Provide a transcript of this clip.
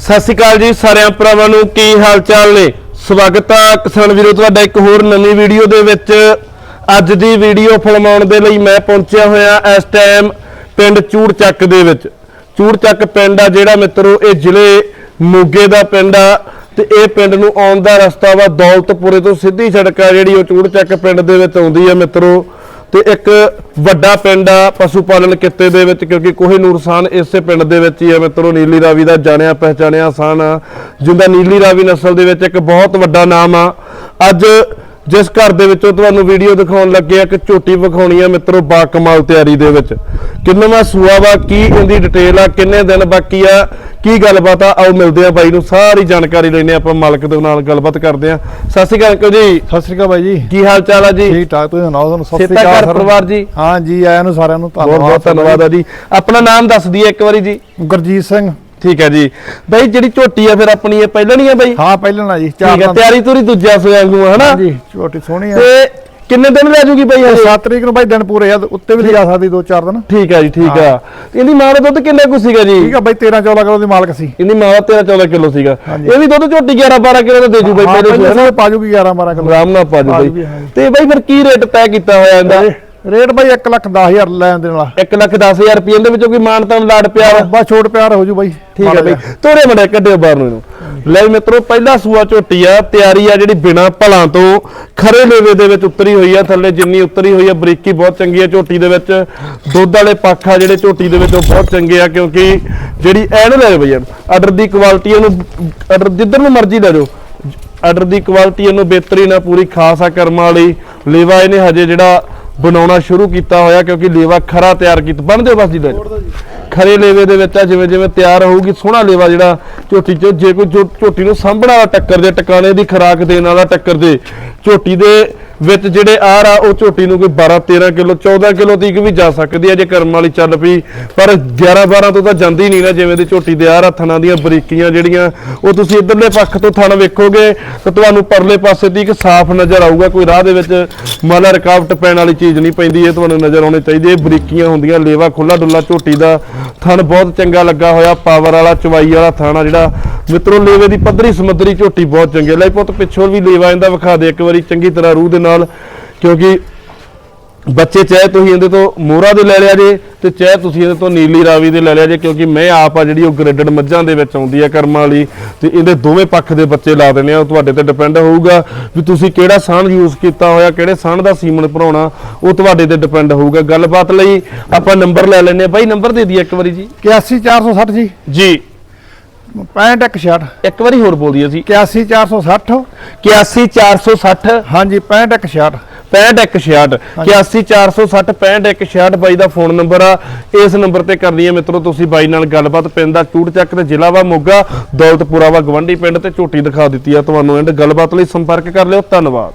ਸਤਿ ਸ਼੍ਰੀ ਅਕਾਲ ਜੀ ਸਾਰਿਆਂ ਭਰਾਵਾਂ ਨੂੰ, ਕੀ ਹਾਲ ਚਾਲ ਨੇ? ਸਵਾਗਤ ਆ ਕਿਸਾਨ ਵੀਰੋ, ਤੁਹਾਡਾ ਇੱਕ ਹੋਰ ਨਵੀਂ ਵੀਡੀਓ ਦੇ ਵਿੱਚ। ਅੱਜ ਦੀ ਵੀਡੀਓ ਫਿਲਮਾਉਣ ਦੇ ਲਈ ਮੈਂ ਪਹੁੰਚਿਆ ਹੋਇਆ ਇਸ ਟਾਈਮ ਪਿੰਡ ਚੂੜ ਚੱਕ ਦੇ ਵਿੱਚ। ਚੂੜ ਚੱਕ ਪਿੰਡ ਆ ਜਿਹੜਾ ਮਿੱਤਰੋ, ਇਹ ਜ਼ਿਲ੍ਹੇ ਮੋਗੇ ਦਾ ਪਿੰਡ ਆ ਤੇ ਇਹ ਪਿੰਡ ਨੂੰ ਆਉਣ ਦਾ ਰਸਤਾ ਵਾ ਦੌਲਤਪੁਰੇ ਤੋਂ ਸਿੱਧੀ ਸੜਕ ਆ ਜਿਹੜੀ ਉਹ ਚੂੜ ਚੱਕ ਪਿੰਡ ਦੇ ਵਿੱਚ ਆਉਂਦੀ ਆ ਮਿੱਤਰੋ। ਤੇ ਇੱਕ ਵੱਡਾ ਪਿੰਡ ਆ ਪਸ਼ੂ ਪਾਲਣ ਕਿੱਤੇ ਦੇ ਵਿੱਚ, ਕਿਉਂਕਿ ਕੋਹੇ ਨੂਰਸਾਨ ਇਸੇ ਪਿੰਡ ਦੇ ਵਿੱਚ ਹੀ ਹੈ ਮਿੱਤਰੋ, ਨੀਲੀ ਰਾਵੀ ਦਾ ਜਾਣਿਆ ਪਹਿਚਾਣਿਆ ਸਾਨ ਆ। ਜਿੰਦਾ ਨੀਲੀ ਰਾਵੀ ਨਸਲ ਦੇ ਵਿੱਚ ਇੱਕ ਬਹੁਤ ਵੱਡਾ ਨਾਮ ਆ। ਅੱਜ ਜਿਸ ਘਰ ਦੇ ਵਿੱਚੋਂ ਤੁਹਾਨੂੰ ਵੀਡੀਓ ਦਿਖਾਉਣ ਲੱਗੇ ਆ ਕਿ ਝੋਟੀ ਵਿਖਾਉਣੀ ਆ ਮਿੱਤਰੋ ਬਾ ਕਮਾਲ ਤਿਆਰੀ ਦੇ ਵਿੱਚ। ਕਿੰਨਵਾਂ ਸੂਆ ਵਾ ਕੀ ਇਹਦੀ ਡਿਟੇਲ ਆ ਕਿੰਨੇ ਦਿਨ ਬਾਕੀ ਆ ਕੀ ਗੱਲਬਾਤ ਆ ਆਓ ਮਿਲਦੇ ਆ ਬਾਈ ਨੂੰ ਸਾਰੀ ਜਾਣਕਾਰੀ ਲੈਣੇ ਆਪਾਂ ਮਾਲਕ ਦੇ ਨਾਲ ਗੱਲਬਾਤ ਕਰਦੇ ਆ ਸਤਿ ਸ਼੍ਰੀ ਅਕਾਲ ਅੰਕਲ ਜੀ। ਸਤਿ ਸ੍ਰੀ ਅਕਾਲ ਬਾਈ ਜੀ। ਕੀ ਹਾਲ ਚਾਲ ਆ ਜੀ? ਠੀਕ ਠਾਕ ਤੁਸੀਂ ਸੁਣਾਓ ਤੁਹਾਨੂੰ ਸਤਿ ਸ੍ਰੀ ਅਕਾਲ ਘਰ। ਪਰਿਵਾਰ ਜੀ? ਹਾਂ ਜੀ ਆਇਆਂ ਨੂੰ ਸਾਰਿਆਂ ਨੂੰ ਬਹੁਤ ਬਹੁਤ ਧੰਨਵਾਦ ਆ ਜੀ। ਆਪਣਾ ਨਾਮ ਦੱਸ ਦਈਏ ਇੱਕ ਵਾਰੀ ਜੀ। ਗੁਰਜੀਤ ਸਿੰਘ। ਠੀਕ ਹੈ ਜੀ। ਬਾਈ ਜਿਹੜੀ ਝੋਟੀ ਆ ਫਿਰ ਆਪਣੀ ਇਹ ਪਹਿਲਣੀ ਆ ਬਾਈ? ਹਾਂ ਪਹਿਲਾਂ ਨਾ ਜੀ ਠੀਕ ਹੈ ਤਿਆਰੀ ਤੁਰੀ ਦੂਜਾ ਸੋਇਆ ਨੂੰ ਹਨਾ? ਜੀ ਛੋਟੀ ਸੋਹਣੀ ਆ। ਤੇ ਕਿੰਨੇ ਦਿਨ ਰਹਿ ਜੂਗੀ ਬਾਈ ਹਜੇ 7 ਤਰੀਕ ਨੂੰ ਬਾਈ ਦਿਨ ਪੂਰੇ ਆ ਉੱਤੇ ਵੀ ਲਿਜਾ ਸਕਦੀ ਦੋ ਚਾਰ ਦਿਨ। ਠੀਕ ਹੈ ਜੀ ਠੀਕ ਆ ਇਹਦੀ ਮਾਂ ਦਾ ਦੁੱਧ ਕਿੰਨਾ ਕੁ ਸੀਗਾ ਜੀ? ਠੀਕ ਆ ਬਾਈ 13 14 ਕਿਲੋ ਦੀ ਮਾਲਕ ਸੀ। ਇਹਦੀ ਮਾਂ ਦਾ 13 14 ਕਿਲੋ ਸੀਗਾ। ਇਹ ਵੀ ਦੁੱਧ ਝੋਟੀ 11 12 ਕਿਲੋ ਦਾ ਦੇ ਜੂ ਬਾਈ ਪਹਿਲੇ ਪਾ ਜੂਗੀ 11 12 ਕਿਲੋ। ਆਰਾਮ ਨਾਲ ਪਾ ਜੂ ਬਾਈ। ਤੇ ਬਾਈ ਫਿਰ ਕੀ ਰੇਟ ਤੈਅ ਕੀਤਾ ਹੋਇਆ ਇਹਦਾ? ਰੇਟ ਬਾਈ 1 ਲੱਖ 10000 ਲੈਣ ਦੇਣ ਵਾਲਾ। 1 ਲੱਖ 10000 ਰੁਪਏ ਦੇ ਵਿੱਚੋਂ ਕੋਈ ਮਾਨਤਾਨ ਲਾੜ ਪਿਆ ਵਾ? ਬਸ ਛੋਟ ਪਿਆਰ ਹੋ ਜੂ ਬਾਈ। ਠੀਕ ਹੈ ਬਈ। ਤੋਰੇ ਮੜੇ ਕੱਢਿਓ ਬਾਹਰ ਨੂੰ ਇਹਨੂੰ। ਲੈ ਮਿੱਤਰੋ ਪਹਿਲਾ ਸੂਆ ਝੋਟੀ ਆ ਤਿਆਰੀ ਆ ਜਿਹੜੀ ਬਿਨਾ ਭਲਾਂ ਤੋਂ। ਖਰੇ ਲੇਵੇ ਦੇ ਵਿੱਚ ਉਤਰੀ ਹੋਈ ਆ ਥੱਲੇ ਜਿੰਨੀ ਉਤਰੀ ਹੋਈ ਆ ਬਰੀਕੀ ਬਹੁਤ ਚੰਗੀ ਆ ਝੋਟੀ ਦੇ ਵਿੱਚ। ਦੁੱਧ ਵਾਲੇ ਪੱਖ ਆ ਜਿਹੜੇ ਝੋਟੀ ਦੇ ਵਿੱਚ ਉਹ ਬਹੁਤ ਚੰਗੇ ਆ ਕਿਉਂਕਿ ਜਿਹੜੀ ਐਨ ਲੈ ਬਈ ਆਰਡਰ ਦੀ ਕੁਆਲਿਟੀ ਇਹਨੂੰ ਆਰਡਰ ਜਿੱਧਰ ਨੂੰ ਮਰਜ਼ੀ ਲੈ ਜਾਓ। ਆਰਡਰ ਦੀ ਕੁਆਲਿਟੀ ਇਹਨੂੰ ਬਿਹਤਰੀਨ ਆ ਪੂਰੀ ਖਾਸ ਆ ਕਰਮਾਂ ਵਾਲੀ। ਲੇਵਾ ਇਹਨੇ ਹਜੇ ਜਿਹੜਾ ਬਣਾਉਣਾ ਸ਼ੁਰੂ ਕੀਤਾ ਹੋਇਆ ਕਿਉਂਕਿ ਲੇਵਾ ਖਰਾ ਤਿਆਰ ਕੀਤਾ। ਬਣਦੇ ਦਿਓ ਬਸ ਜੀ ਲੈ ਖਰੇ ਲੇਵੇ ਦੇ ਵਿੱਚ ਆ, ਜਿਵੇਂ ਜਿਵੇਂ ਤਿਆਰ ਹੋਊਗੀ, ਸੋਹਣਾ ਲੇਵਾ ਜਿਹੜਾ ਝੋਟੀ 'ਚੋਂ, ਜੇ ਕੋਈ ਝੋਟੀ ਨੂੰ ਸਾਂਭਣ ਵਾਲਾ ਟੱਕਰ ਦੇ, ਟਿਕਾਣੇ ਦੀ ਖਰਾਕ ਦੇਣ ਵਾਲਾ ਟੱਕਰ ਦੇ, ਝੋਟੀ ਦੇ ਵਿੱਚ ਜਿਹੜੇ ਆਰ ਆ, ਉਹ ਝੋਟੀ ਨੂੰ ਕੋਈ 12 13 ਕਿਲੋ 14 ਕਿਲੋ ਤੱਕ ਵੀ ਜਾ ਸਕਦੀ ਹੈ, ਜੇ ਕਰਮ ਵਾਲੀ ਚੱਲ ਪਈ, ਪਰ 11 12 ਤੋਂ ਤਾਂ ਜਾਂਦੀ ਨਹੀਂ ਨਾ, ਜਿਵੇਂ ਦੀ ਝੋਟੀ ਦੇ ਆਰ ਆ, ਥਣਾਂ ਦੀਆਂ ਬਰੀਕੀਆਂ ਜਿਹੜੀਆਂ, ਉਹ ਤੁਸੀਂ ਇਧਰਲੇ ਪੱਖ ਤੋਂ ਥਣ ਵੇਖੋਗੇ, ਤਾਂ ਤੁਹਾਨੂੰ ਪਰਲੇ ਪਾਸੇ ਦੀ ਇੱਕ ਸਾਫ਼ ਨਜ਼ਰ ਆਊਗਾ, ਕੋਈ ਰਾਹ ਦੇ ਵਿੱਚ ਮਾਲਾ ਰਕਾਵਟ ਪੈਣ ਵਾਲੀ ਚੀਜ਼ ਨਹੀਂ ਪੈਂਦੀ, ਇਹ ਤੁਹਾਨੂੰ ਨਜ਼ਰ ਆਉਣੀ ਚਾਹੀਦੀ ਇਹ ਬਰੀਕੀਆਂ ਹੁੰਦੀਆਂ, ਲੇਵਾ ਖੁੱਲਾ ਡੁੱਲਾ ਝੋਟੀ ਦਾ ਥਣ ਬਹੁਤ ਚੰਗਾ ਲੱਗਾ ਹੋਇਆ, ਪਾਵਰ ਵਾਲਾ, ਚਵਾਈ ਵਾਲਾ ਥਾਣਾ ਜਿਹੜਾ ਮਿੱਤਰੋ, ਲੇਵੇ ਦੀ ਪੱਧਰੀ ਸਮੁੰਦਰੀ ਝੋਟੀ ਬਹੁਤ ਚੰਗੀ ਹੈ। ਲੈ ਪੁੱਤ, ਪਿੱਛੋਂ ਵੀ ਲੇਵਾ ਇਹਦਾ ਵਿਖਾ ਦੇ, ਇੱਕ ਵਾਰੀ ਚੰਗੀ ਤਰ੍ਹਾਂ ਰੂਹ ਦੇ ਨਾਲ, ਕਿਉਂਕਿ ਬੱਚੇ ਚਾਹੇ ਤੁਸੀਂ ਇਹਦੇ ਤੋਂ ਮੋਹਰਾ ਦੇ ਲੈ ਲਿਆ ਜੇ ਤੇ ਚਾਹੇ ਤੁਸੀਂ ਇਹਦੇ ਤੋਂ ਨੀਲੀ ਰਾਵੀ ਦੇ ਲੈ ਲਿਆ ਜੇ ਕਿਉਂਕਿ ਮੈਂ ਆਪ ਆ ਜਿਹੜੀ ਉਹ ਗ੍ਰੇਡਡ ਮੱਝਾਂ ਦੇ ਵਿੱਚ ਆਉਂਦੀ ਹੈ ਕਰਮਾਂ ਵਾਲੀ ਤੇ ਇਹਦੇ ਦੋਵੇਂ ਪੱਖ ਦੇ ਬੱਚੇ ਲਾ ਦੇਣੇ ਆ ਉਹ ਤੁਹਾਡੇ ਤੇ ਡਿਪੈਂਡ ਹੋਊਗਾ ਵੀ ਤੁਸੀਂ ਕਿਹੜਾ ਸਾਣ ਯੂਜ਼ ਕੀਤਾ ਹੋਇਆ ਕਿਹੜੇ ਸਾਣ ਦਾ ਸੀਮਨ ਭਰਾਉਣਾ ਉਹ ਤੁਹਾਡੇ ਤੇ ਡਿਪੈਂਡ ਹੋਊਗਾ। ਗੱਲਬਾਤ ਲਈ ਆਪਾਂ ਨੰਬਰ ਲੈ ਲੈਨੇ ਆ ਬਾਈ ਨੰਬਰ ਦੇ ਦਈਏ ਇੱਕ ਵਾਰੀ ਜੀ। 81460 ਜੀ। ਜੀ। 65 ਇੱਕ ਵਾਰੀ ਹੋਰ ਬੋਲ ਦਈਏ ਅਸੀਂ 81460 81460 ਹਾਂਜੀ 65 6566 81460 6566 ਬਾਈ ਦਾ ਫੋਨ ਨੰਬਰ ਆ। ਇਸ ਨੰਬਰ ਤੇ ਕਰਨੀ ਹੈ ਮਿੱਤਰੋ ਤੁਸੀਂ ਬਾਈ ਨਾਲ ਗੱਲਬਾਤ ਪਿੰਡ ਦਾ ਚੂੜ ਚੱਕ ਤੇ ਜ਼ਿਲ੍ਹਾ ਵਾ ਮੋਗਾ ਦੌਲਤਪੁਰਾ ਵਾ ਗਵੰਡੀ ਪਿੰਡ ਤੇ ਝੋਟੀ ਦਿਖਾ ਦਿੱਤੀ ਆ। ਤੁਹਾਨੂੰ ਐਂਡ ਗੱਲਬਾਤ ਲਈ ਸੰਪਰਕ ਕਰ ਲਿਓ। ਧੰਨਵਾਦ।